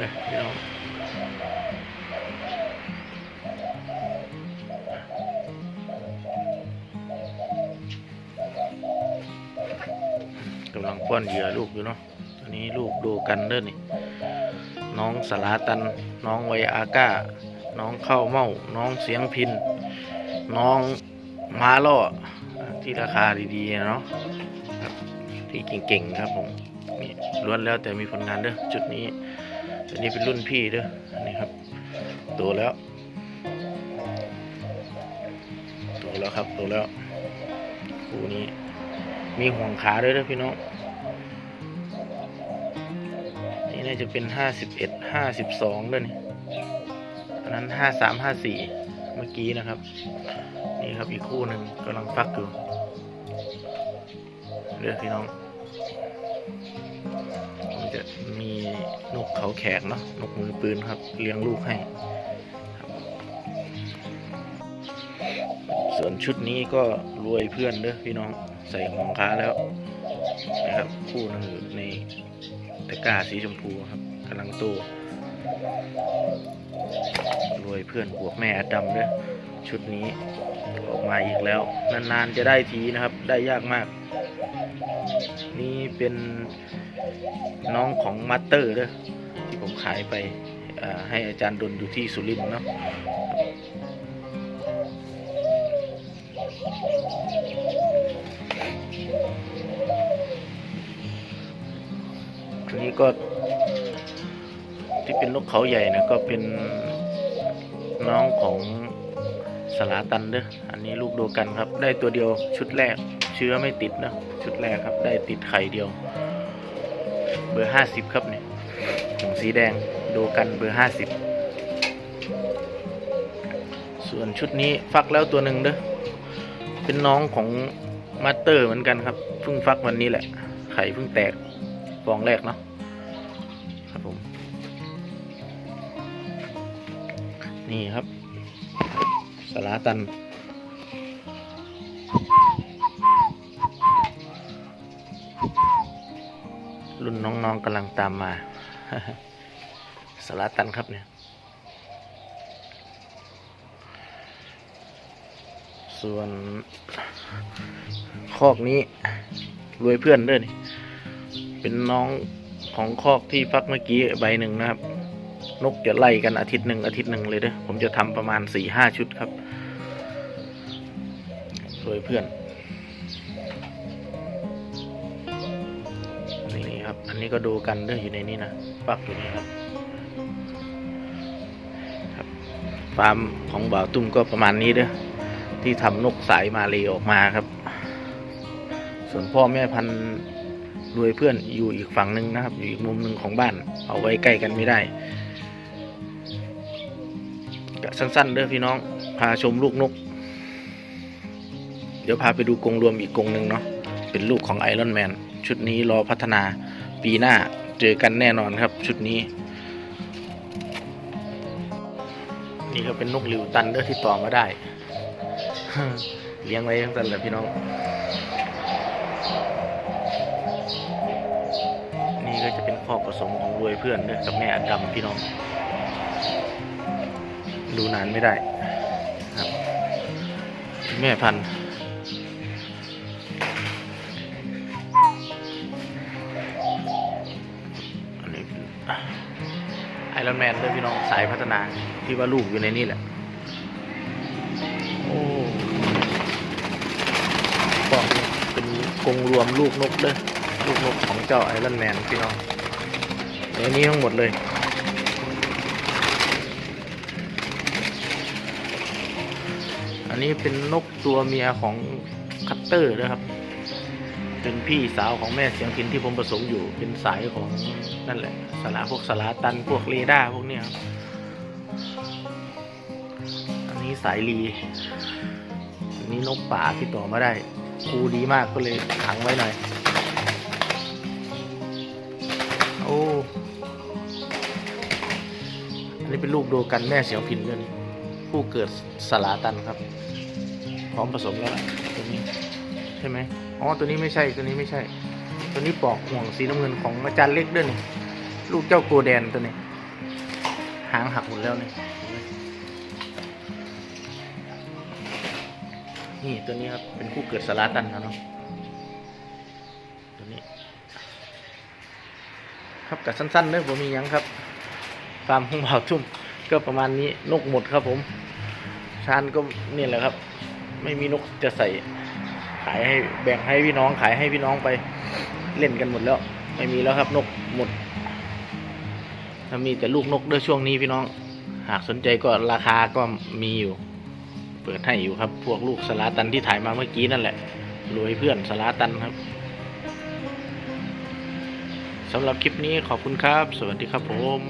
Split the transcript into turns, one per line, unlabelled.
เลยพี่น้องกำลังป้อนเหยื่อลูกอยู่เนาะตอนนี้ลูกดูกันเด้อนี่ น้องสลาตัน น้องไวอาก้า น้องเข้าเมาน้องเสียงพิน น้องมาล่อ ที่ราคาดีๆเนาะที่เก่งๆครับผมนี่ล้วนแล้วแต่มีผลงานเด้อจุดนี้ อันนี้เป็นรุ่นพี่เด้ออันนี้ครับโตแล้วโตแล้วครับโตแล้ว คู่นี้ มีห่วงขาด้วยเด้อพี่น้อง นี่น่าจะเป็นห้าสิบเอ็ดห้าสิบสองด้อนี่อันนั้นห้าสามห้าสี่เมื่อกี้นะครับ นี่ครับอีกคู่หนึ่งกำลังฟักอยู่เลือกพี่น้อง นกเขาแขกเนาะนกมือปืนครับ เลี้ยงลูกให้ส่วนชุดนี้ก็รวยเพื่อนเด้อพี่น้องใส่ของค้าแล้วนะครับคู่หนึงในตะกร้าสีชมพูครับกำลังโตรวยเพื่อนบวกแม่อดัมเด้อชุดนี้ออกมาอีกแล้ว นานๆจะได้ทีนะครับ ได้ยากมาก นี่เป็นน้องของมัตเตอร์เด้อที่ผมขายไปให้อาจารย์ดนอยู่ที่สุรินทร์เนาะอันนี้ก็ที่เป็นนกเขาใหญ่นะก็เป็นน้องของ สลาตันเด้ออันนี้ลูกโดกันครับ ได้ตัวเดียวชุดแรก เชื้อไม่ติดนะ ชุดแรกครับ ได้ติดไข่เดียว เบอร์ห้าสิบครับเนี่ยถุงสีแดงโดกันเบอร์ห้าสิบส่วนชุดนี้ฟักแล้วตัวหนึ่งเด้อเป็นน้องของมาสเตอร์เหมือนกันครับเพิ่งฟักวันนี้แหละ ไข่เพิ่งแตกฟองแรกเนาะครับผม นี่ครับ สลาตัน รุ่นน้องๆกำลังตามมา สลาตันครับเนี่ย ส่วนคอกนี้รวยเพื่อนด้วยนี่เป็นน้องของคอกที่ฟักเมื่อกี้ใบหนึ่งนะครับ นกจะไล่กันอาทิตย์หนึ่งอาทิตย์หนึ่งเลยเด้อผมจะทำประมาณสี่ห้าชุดครับสวยเพื่อน นี่ครับ อันนี้ก็ดูกันเด้ออยู่ในนี้นะฟักอยู่นี่ครับครับฟาร์มของบ่าวตุ้มก็ประมาณนี้เด้อที่ทำนกสายมาเลยออกมาครับ ส่วนพ่อแม่พันธุ์รวยเพื่อนอยู่อีกฝั่งหนึ่งนะครับ อยู่อีกมุมหนึ่งของบ้าน เอาไว้ใกล้กันไม่ได้็สั้นๆเด้อพี่น้อง พาชมลูกนก เดี๋ยวพาไปดูกรงรวมอีกกรงหนึ่งเนาะ เป็นลูกของไอรอนแมน ชุดนี้รอพัฒนาปีหน้าเจอกันแน่นอนครับ ชุดนี้ นี่ก็เป็นนกหลิวตันเด้อที่ต่อมาได้ เลี้ยงไว้ทั้งสั้นเลยพี่น้อง นี่ก็จะเป็นข้อผสมของรวยเพื่อนเด้อกับแม่อดำพี่น้อง ดูนานไม่ได้ครับแม่พันธุ์อันนี้ไอรอนแมนด้วยพี่น้องสายพัฒนาที่ว่าลูกอยู่ในนี่แหละโอ้ก็เป็นกงรวมลูกนกเด้อลูกนกของเจ้าไอรอนแมนพี่น้องในนี้ทั้งหมดเลย อันนี้เป็นนกตัวเมียของคัตเตอร์นะครับ เป็นพี่สาวของแม่เสียงพินที่ผมผสมอยู่ เป็นสายของนั่นแหละสลาพวกสลาตันพวกเรดาร์พวกเนี้ยครับอันนี้สายลีอันนี้นกป่าที่ต่อมาได้ครูดีมากก็เลยขังไว้หน่อย โอ้อันนี้เป็นลูกโดกันแม่เสียงพินด้วยนี่ผู้เกิดสลาตันครับ พร้อมผสมแล้วล่ะตัวนี้ใช่ไหมอ๋อตัวนี้ไม่ใช่ตัวนี้ไม่ใช่ ตัวนี้ปอกห่วงสีน้ำเงินของอาจารย์เล็กด้วยนี่ลูกเจ้าโกแดนตัวนี้ หางหักหมดแล้วนี่นี่ตัวนี้ครับเป็นคู่เกิดสลาตันครับเนาะตัวนี้ ครับกับสั้นๆเนอผมมียังครับฟาร์มของเบาทุ่มก็ประมาณนี้นกหมดครับผมชานก็นี่แหละครับ ไม่มีนกจะใส่ ขายให้แบ่งให้พี่น้องขายให้พี่น้องไปเล่นกันหมดแล้ว ไม่มีแล้วครับนกหมดถ้ามีแต่ลูกนกด้วยช่วงนี้พี่น้อง หากสนใจก็ราคาก็มีอยู่ เปิดให้อยู่ครับ พวกลูกสลาตันที่ถ่ายมาเมื่อกี้นั่นแหละรวยเพื่อนสลาตันครับสำหรับคลิปนี้ขอบคุณครับ สวัสดีครับผม